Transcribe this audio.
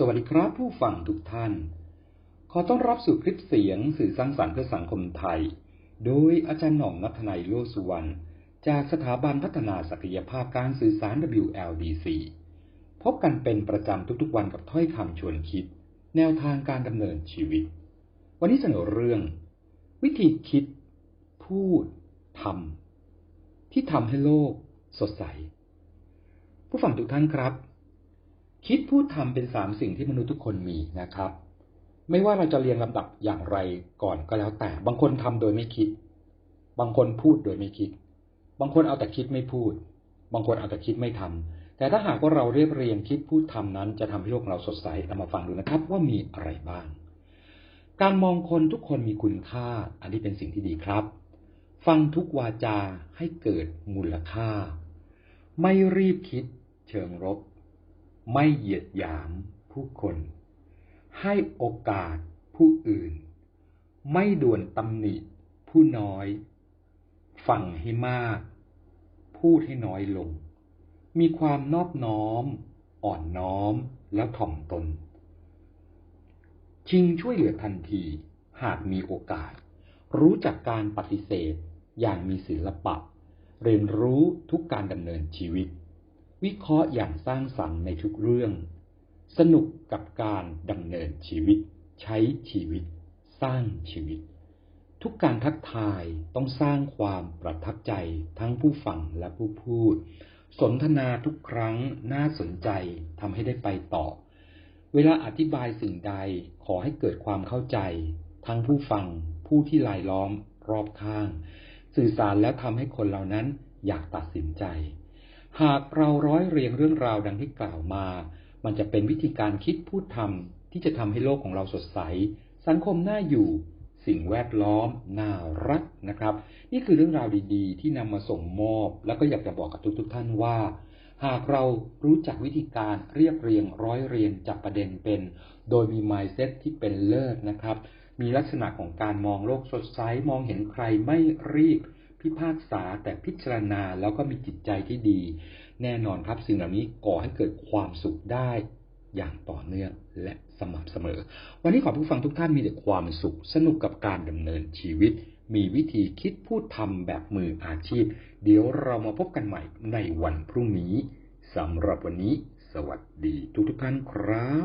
สวัสดีครับผู้ฟังทุกท่าน ขอต้อนรับสู่คลิปเสียงสื่อสร้างสรรค์เพื่อสังคมไทย โดยอาจารย์หน่องนัทนายโลสุวรรณจากสถาบันพัฒนาศักยภาพการสื่อสาร WLDC พบกันเป็นประจำทุกๆวันกับถ้อยคำชวนคิด แนวทางการดำเนินชีวิต วันนี้เสนอเรื่อง วิธีคิด พูดทำที่ทำให้โลกสดใส ผู้ฟังทุกท่านครับ คิดพูดทำเป็นสามสิ่งที่มนุษย์ทุกคนมีนะครับ ไม่ว่าเราจะเรียงลำดับอย่างไรก่อนก็แล้วแต่ บางคนทำโดยไม่คิด บางคนพูดโดยไม่คิด บางคนเอาแต่คิดไม่พูด บางคนเอาแต่คิดไม่ทำแต่ถ้าหากว่าเราเรียบเรียงคิดพูดทำนั้น จะทำให้โลกเราสดใสเรามาฟังดูนะครับ ว่ามีอะไรบ้าง การมองคนทุกคนมีคุณค่า อันนี้เป็นสิ่งที่ดีครับ ฟังทุกวาจาให้เกิดมูลค่า ไม่รีบคิด เชิงรบ ไม่เหยียดหยามผู้คน ให้โอกาสผู้อื่น ไม่ด่วนตำหนิผู้น้อย ฟังให้มาก พูดให้น้อยลง มีความนอบน้อม อ่อนน้อมและถ่อมตน ชิงช่วยเหลือทันทีหากมีโอกาส รู้จักการปฏิเสธอย่างมีศิลปะ เรียนรู้ทุกการดำเนินชีวิต วิเคราะห์อย่างสร้างสรรค์ในทุกเรื่อง สนุกกับการดำเนินชีวิต ใช้ชีวิต สร้างชีวิต ทุกการทักทายต้องสร้างความประทับใจทั้งผู้ฟังและผู้พูด สนทนาทุกครั้งน่าสนใจทำให้ได้ไปต่อ เวลาอธิบายสิ่งใดขอให้เกิดความเข้าใจ ทั้งผู้ฟัง ผู้ที่ลายล้อมรอบข้าง สื่อสารแล้วทำให้คนเหล่านั้นอยากตัดสินใจ หากเราร้อยเรียงเรื่องราวดังที่กล่าวมา มันจะเป็นวิธีการคิดพูดทำที่จะทำให้โลกของเราสดใส สังคมน่าอยู่ สิ่งแวดล้อมน่ารักนะครับ นี่คือเรื่องราวดีๆ ที่นำมาส่งมอบ แล้วก็อยากจะบอกกับทุกๆท่านว่า หากเรารู้จักวิธีการเรียบเรียงร้อยเรียงจับประเด็นเป็น โดยมี mindset ที่เป็นเลิศนะครับ มีลักษณะของการมองโลกสดใสมองเห็นใครไม่รีบ พิพากษาแต่พิจารณาแล้วก็มีจิตใจที่ดี แน่นอนครับสิ่งเหล่านี้ก่อให้เกิดความสุขได้อย่างต่อเนื่องและสม่ำเสมอ วันนี้ขอผู้ฟังทุกท่านมีแต่ความสุข สนุกกับการดำเนินชีวิต มีวิธีคิดพูดทำแบบมืออาชีพ เดี๋ยวเรามาพบกันใหม่ในวันพรุ่งนี้สำหรับวันนี้ สวัสดีทุกทุกท่านครับ